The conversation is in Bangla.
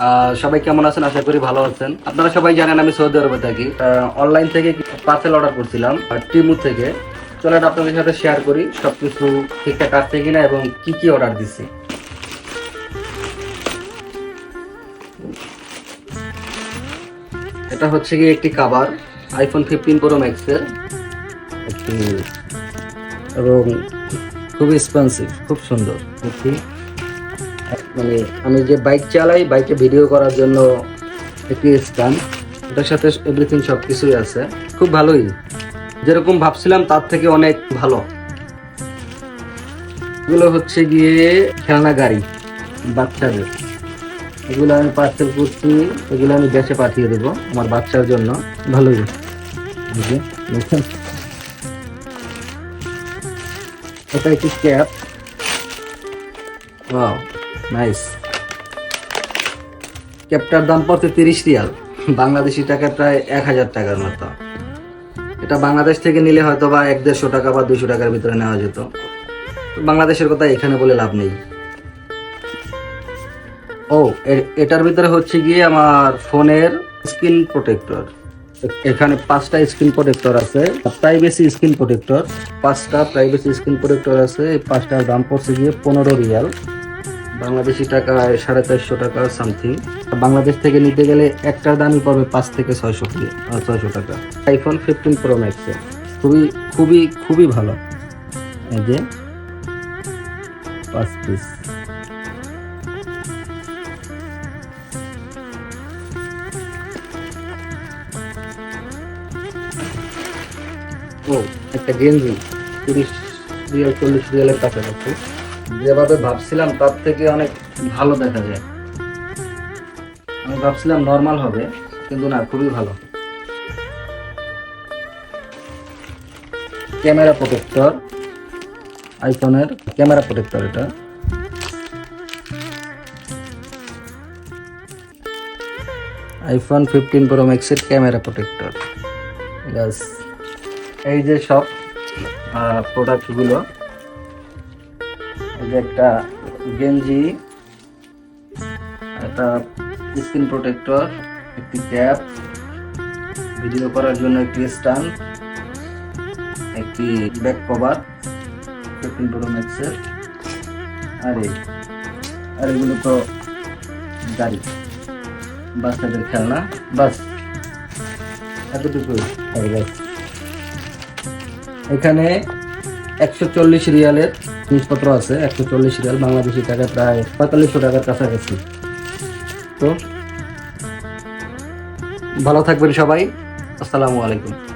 আহ, সবাই কেমন আছেন? আশা করি ভালো আছেন। আপনারা সবাই জানেন আমি সৌদি আরবে থাকি। অনলাইন থেকে পার্সেল অর্ডার করছিলাম টিমু থেকে। চলেন আপনাদের সাথে শেয়ার করি সবকিছু ঠিকঠাক আসছে কিনা এবং কি কি অর্ডার দিচ্ছি এটা হচ্ছে কি একটি কাভার আইফোন ফিফটিন প্রো ম্যাক্সের একটি এবং খুব এক্সপেন্সিভ খুব সুন্দর। মানে আমি যে বাইক চালাই, বাইকে ভিডিও করার জন্য একটি স্ট্যান্ড এটার সাথে এভরিথিং সব কিছুই আছে। খুব ভালোই। যেরকম ভাবছিলাম, তার থেকে অনেক ভালো। এগুলো হচ্ছে গিয়ে খেলনা গাড়ি, বাচ্চাদের। এগুলো আমি পার্সেল করছি, এগুলো আমি গ্যাসে পাঠিয়ে দেবো আমার বাচ্চার জন্য। ভালোই? এটা একটি ক্যাপ নাইস ক্যাপটার দাম পড়ছে তিরিশ রিয়াল। বাংলাদেশি টাকা প্রায় এক হাজার টাকার মতো। এটা বাংলাদেশ থেকে নিলে হয়তো বা এক দেড়শো টাকা বা দুশো টাকার ভিতরে নেওয়া যেত। বাংলাদেশের কথা এখানে বলে লাভ নেই। ও এটার ভিতরে হচ্ছে গিয়ে আমার ফোনের স্ক্রিন প্রোটেক্টর। এখানে পাঁচটা স্ক্রিন প্রোটেক্টর আছে। Privacy screen protector. পাঁচটা প্রাইভেসি স্ক্রিন প্রোটেক্টর আছে। এই পাঁচটার দাম পড়ছে গিয়ে পনেরো রিয়াল। বাংলাদেশি টাকায় সাড়ে চারশো টাকা সামথিং বাংলাদেশ থেকে নিতে গেলে একটার দামই পড়বে পাঁচ থেকে ছয়শো ছয়শো টাকা। আইফোন ফিফটিন প্রো ম্যাক্সে খুবই খুবই খুবই ভালো। এই যে, পাঁচ পিস ও, একটা গেঞ্জি, তিরিশ রিয়াল, চল্লিশ রিয়ালের কাছাকাছি। যেভাবে ভাবছিলাম, তার থেকে অনেক ভালো দেখা যায়। আমি ভাবছিলাম নর্মাল হবে, কিন্তু না, খুবই ভালো। ক্যামেরা প্রোটেক্টর আইফোনের ক্যামেরা প্রোটেক্টর এটা। আইফোন ফিফটিন প্রো ম্যাক্সের ক্যামেরা প্রোটেক্টর ব্যাস এই যে সব প্রোডাক্টগুলো যে একটা গেঞ্জি, একটা স্ক্রিন প্রোটেক্টর, একটি ক্যাপ, ভিডিও করার জন্য একটি স্ট্যান্ড একটি ব্যাক কভার, ফিফটিন প্রো ম্যাক্সের, আর আর এগুলো তো গাড়ি, বাচ্চাদের খেলনা, বাস। ব্যাস এখানে একশো চল্লিশ রিয়ালের জিনিসপত্র আছে, একশো চল্লিশ রিয়াল বাংলাদেশি টাকা, প্রায় পঁয়তাল্লিশশো টাকার কাছাকাছি। তো, ভালো থাকবেন সবাই, আসসালামু আলাইকুম।